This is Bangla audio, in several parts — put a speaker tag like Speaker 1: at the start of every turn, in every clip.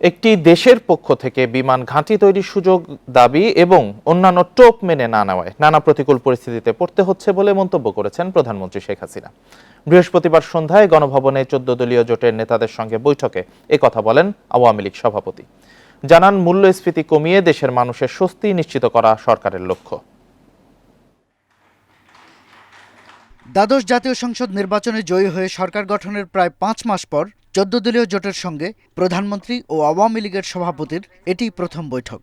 Speaker 1: একটি দেশের পক্ষ থেকে বিমান ঘাঁটি তৈরির সুযোগ দাবি এবং অন্যান্য টোপ মেনে না নেওয়ায় নানা প্রতিকূল পরিস্থিতিতে পড়তে হচ্ছে বলে মন্তব্য করেছেন প্রধানমন্ত্রী শেখ হাসিনা। বৃহস্পতিবার সন্ধ্যায় গণভবনে চোদ্দ দলীয় জোটের নেতাদের সঙ্গে বৈঠকে কথা বলেন আওয়ামী লীগ সভাপতি। জানান, মূল্যস্ফীতি কমিয়ে দেশের মানুষের স্বস্তি নিশ্চিত করা সরকারের লক্ষ্য।
Speaker 2: দ্বাদশ জাতীয় সংসদ নির্বাচনে জয়ী হয়ে সরকার গঠনের প্রায় পাঁচ মাস পর চোদ্দ দলীয় জোটের সঙ্গে প্রধানমন্ত্রী ও আওয়ামী লীগের সভাপতির এটি প্রথম বৈঠক।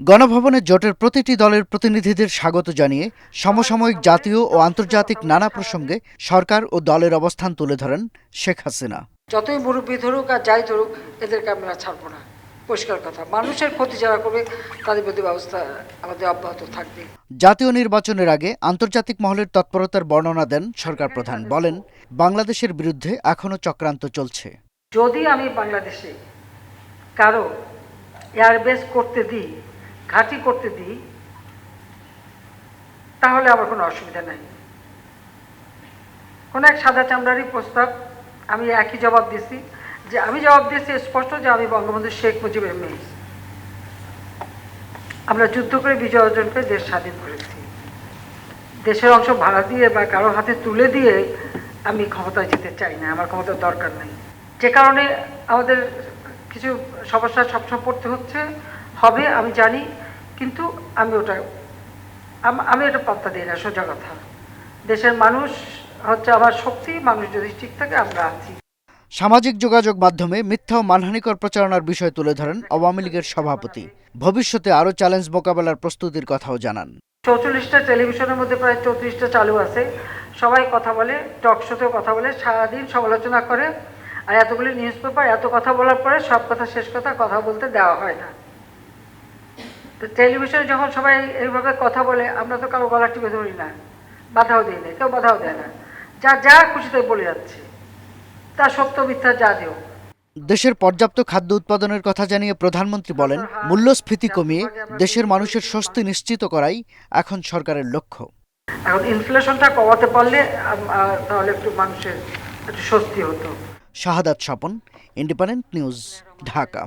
Speaker 2: গণভবনে জোটের প্রতিটি দলের প্রতিনিধিদের স্বাগত জানিয়ে সমসাময়িক জাতীয় ও আন্তর্জাতিক নানা প্রসঙ্গে সরকার ও দলের অবস্থান তুলে ধরেন শেখ হাসিনা।
Speaker 3: যতই মুরব্বী ধরুক আর যাই ধরুক, এদেরকে আমরা ছাড়বো না। পরিষ্কার কথা। মানুষের ক্ষতি যারা করবে তাদের প্রতি ব্যবস্থা আমাদের অব্যাহত থাকবে।
Speaker 2: জাতীয় নির্বাচনের আগে আন্তর্জাতিক মহলের তৎপরতার বর্ণনা দেন সরকার প্রধান। বলেন বাংলাদেশের বিরুদ্ধে এখনও চক্রান্ত চলছে।
Speaker 3: যদি আমি বাংলাদেশে কারও এয়ারবেস করতে দিই ঘাঁটি করতে দিই তাহলে আমার কোনো অসুবিধা নাই। কোনো এক সাদা চামড়ারই প্রস্তাব আমি একই জবাব দিছি। যে আমি জবাব দিয়েছি স্পষ্ট যে আমি বঙ্গবন্ধু শেখ মুজিবের মেয়ে। আমরা যুদ্ধ করে বিজয় অর্জন করে দেশ স্বাধীন করেছি। দেশের অংশ ভাড়া দিয়ে বা কারও হাতে তুলে দিয়ে আমি ক্ষমতায় যেতে চাই না, আমার ক্ষমতার দরকার নেই। যে কারণে আমাদের কিছু সমস্যা সবসময় পড়তে হচ্ছে, হবে, আমি জানি, কিন্তু আমি ওটা আম- এটা পাত্তা দিই না, সোজা কথা। দেশের মানুষ হচ্ছে আমার শক্তি, মানুষ যদি ঠিক থাকে আমরা আছি।
Speaker 2: সামাজিক যোগাযোগ মাধ্যমে মিথ্যা ও মানহানিকর প্রচারণার বিষয় তুলে ধরেন আওয়ামী লীগের সভাপতি। ভবিষ্যতে আরও চ্যালেঞ্জ মোকাবেলার প্রস্তুতির কথাও জানান।
Speaker 3: চৌচল্লিশটা টেলিভিশনের মধ্যে প্রায় চৌত্রিশটা চালু আছে। সবাই কথা বলে, টক শোতেও কথা বলে, সারাদিন সমালোচনা করে। আর এতগুলি নিউজ পেপার, এত কথা বলার পরে সব কথা, শেষ কথা কথা বলতে দেওয়া হয় না। তো টেলিভিশনে যখন সবাই এইভাবে কথা বলে, আমরা তো কারও গলা টিপে ধরি না। বাধাও দিই না, কেউ বাধাও দেয় না। যা যা খুশি তাই বলে যাচ্ছে। তা সত্য মিথ্যা যা দিও
Speaker 2: দেশের পর্যাপ্ত খাদ্য উৎপাদনের কথা জানিয়ে প্রধানমন্ত্রী বলেন মূল্যস্ফীতি কমিয়ে দেশের মানুষের স্বস্তি নিশ্চিত করাই এখন সরকারের লক্ষ্য।
Speaker 3: এখন ইনফ্লেশনটা কমাতে পারলে তাহলে একটু মানুষের একটু স্বস্তি হতো।
Speaker 2: Shahadat Swapan independent news Dhaka.